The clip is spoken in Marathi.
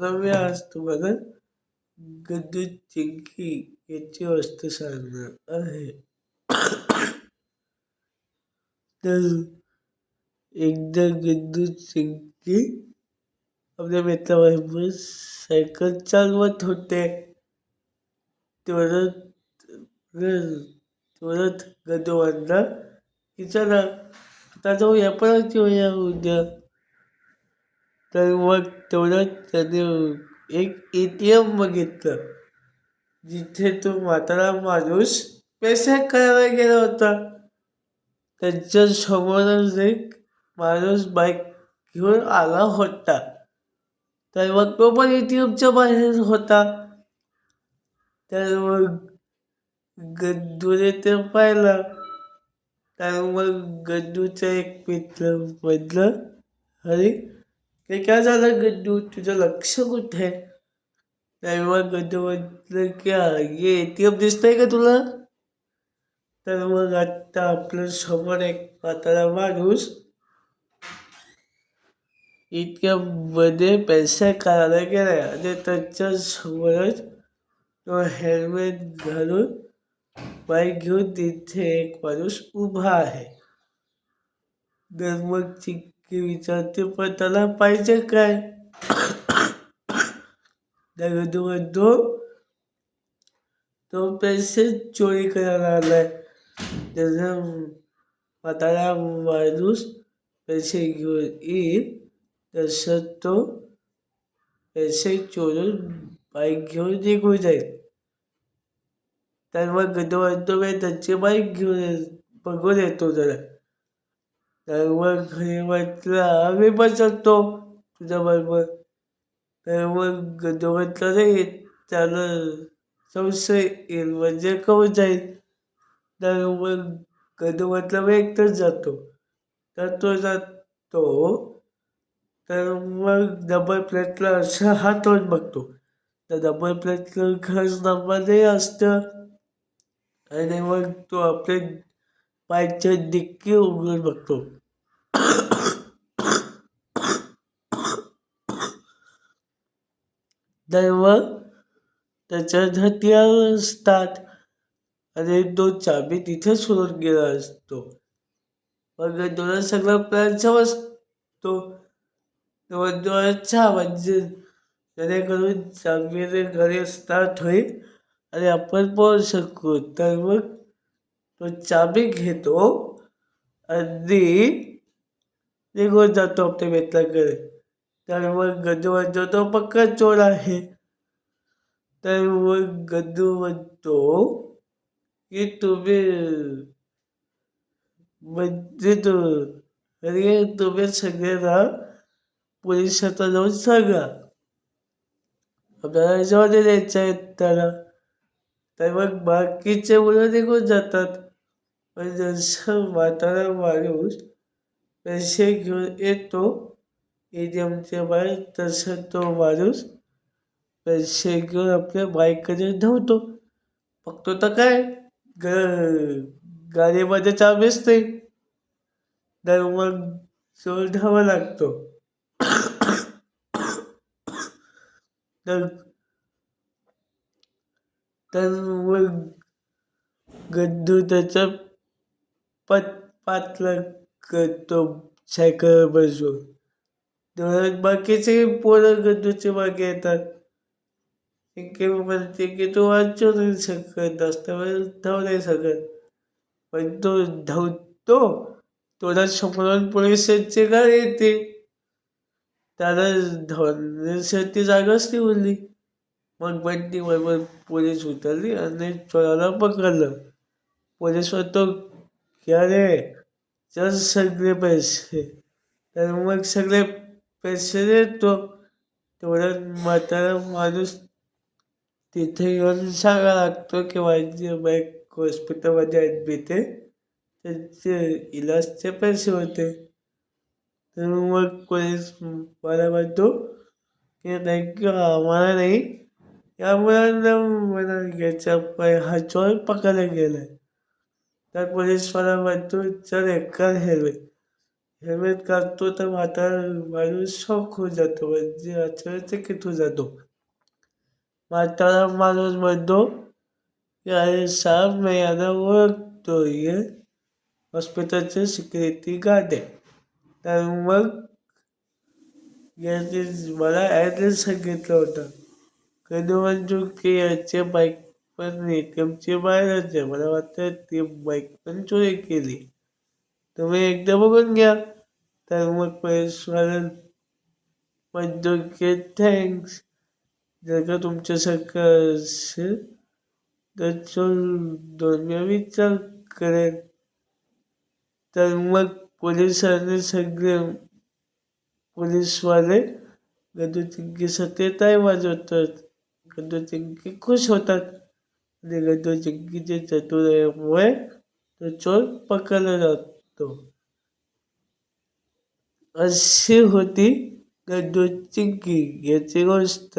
रवी आज तुम्हाला गद्दू चिंकी याची वस्तू सांगणार आहे. तर एकदा गद्दू चिंकी आपल्या मित्राबरोबर सायकल चालवत होते. तेवढ्यात तेवढ्यात गद्दू म्हणला की चला आता जाऊया परत येऊया उद्या. तर मग तेवढंच त्याने एक ए टी एम बघितलं जिथे तो म्हातारा माणूस पैसे करायला गेला होता. त्यांच्या समोरच एक माणूस बाईक घेऊन आला होता. तर मग तो पण ए टी एमच्या बाहेर होता. तर मग गद्दूने ते पाहिलं. तर मग गद्दूचं एक मित्र म्हटलं अरे ते काय झालं गड्डू तुझं लक्ष कुठे? आहे मग गड्डू म्हटलं की ये? एटीएम दिसतंय का तुला? तर मग आत्ता आपल्यासमोर एक म्हातारा माणूस इतक्या मध्ये पैसे काढायला गेला आणि त्याच्या समोरच तो हेल्मेट घालून बाईक घेऊन तिथे एक माणूस उभा आहे. तर मग की विचारते पण त्याला पाहिजे काय? तर तो म्हणतो तो पैसे चोरी करायला आलाय. त्याचा म्हातारा माणूस पैसे घेऊन येईल. तसं तो पैसे चोरून बाईक घेऊन निघून जाईल. तर मग तो म्हणतो मी त्यांची बाईक घेऊन ये- बघून येतो जरा. तर मग म्हटलं आम्ही पण चलतो तुझ्याबरोबर तर मग तो म्हटलं रे त्याला संशय येईल म्हणजे कळून जाईल तर मग कधी म्हटलं मी एकटाच जातो तर तो जातो तर मग डबल प्लेटला असं हात लावून बघतो तर डबल प्लेटला खरंच नंबरही असतं आणि मग तो आपले बाईकच्या डिक्की उघडून बघतो. दैव मग त्याच्यात असतात. आणि तो चाबी तिथे सोडून गेला असतो. मग तुला सगळा प्लॅन समजतो तो अच्छा म्हणजे जेणेकरून चांगले घरी स्टार्ट होईल आणि आपण पोहोचू शकू. तर मग तो चाबी घेतो आणि निघून जातो आपल्या मित्राकडे तर मग गद्दू म्हणतो तो पक्का चोर आहे. तर मग गद्दू म्हणतो की तुम्ही म्हणजे तू अरे तुम्ही सगळ्यांना पोलिसात जाऊन सांगा. आपल्याला जेवण द्यायचं आहे त्याला. तर मग बाकीचे मुलं निघून जातात. म्हणजे जसं म्हातारा माणूस पैसे घेऊन येतो ए टी एमच्या बाहेर तसं तो माणूस पैसे घेऊन आपल्या बाईककडे धावतो. बघतो तर काय ग गाडीमध्ये चाबीच नाही तर मग शोधावा लागतो. तर तर मग गद्दू त्याचा पत पातला करतो सायकल बसून तेवढ्यात बाकीचे पोरं गद्दूचे मागे येतात की म्हणते की तो वाचू नाही शकत दस्तावेज धावू नाही शकत पण तो धावतो थोडा समोरून पोलिसांची गाडी येते त्याला धावण्यासाठी जागाच नाही उरली मग बंटी बरोबर पोलीस उतरली आणि चोराला पकडलं पोलीसवर तो की अरे चल सगळे पैसे तर मग सगळे पैसे देतो. तेवढ्यात म्हातारा माणूस तिथे येऊन सांगा लागतो की माझी बाईक हॉस्पिटलमध्ये ॲडमिट आहे त्यांचे इलाजचे पैसे होते. तर मग पोलीस मला म्हणतो की थँक्यू आम्हाला नाही. या मुलांना मला घ्यायचा पाय हा चोर पकडला गेला तर पोलीस मला म्हणतो चल एकर हेल्मेट हेल्मेट काढतो तर म्हातारा माणूस शॉक होऊन जातो म्हणजे आश्चर्यचकित होऊन जातो. म्हातारा माणूस म्हणतो की अरे साहेब मी यांना ओळखतो हे हॉस्पिटलचे सिक्युरिटी गार्ड आहे तर मग यांनी मला ॲड्रेस सांगितलं होतं कधी म्हणतो की याचे बाईक पण ए टी एमची बाहेरच आहे मला वाटतं ती बाईक पण चोरी केली. तुम्ही एकदा बघून घ्या. तर मग पैसवाला म्हणतो थँक्स जर का तुमच्यासारखं असेल तर दोन विचार करेल. तर मग पोलिसांनी सगळे पोलीसवाले गदू चिंकीसाठी टाय वाजवतात. गदू चिंकी खुश होतात. आणि गदू चिंकीच्या चतुरामुळे तो चोर पकडला जातो अशी होती गदू चिंकी याची गोष्ट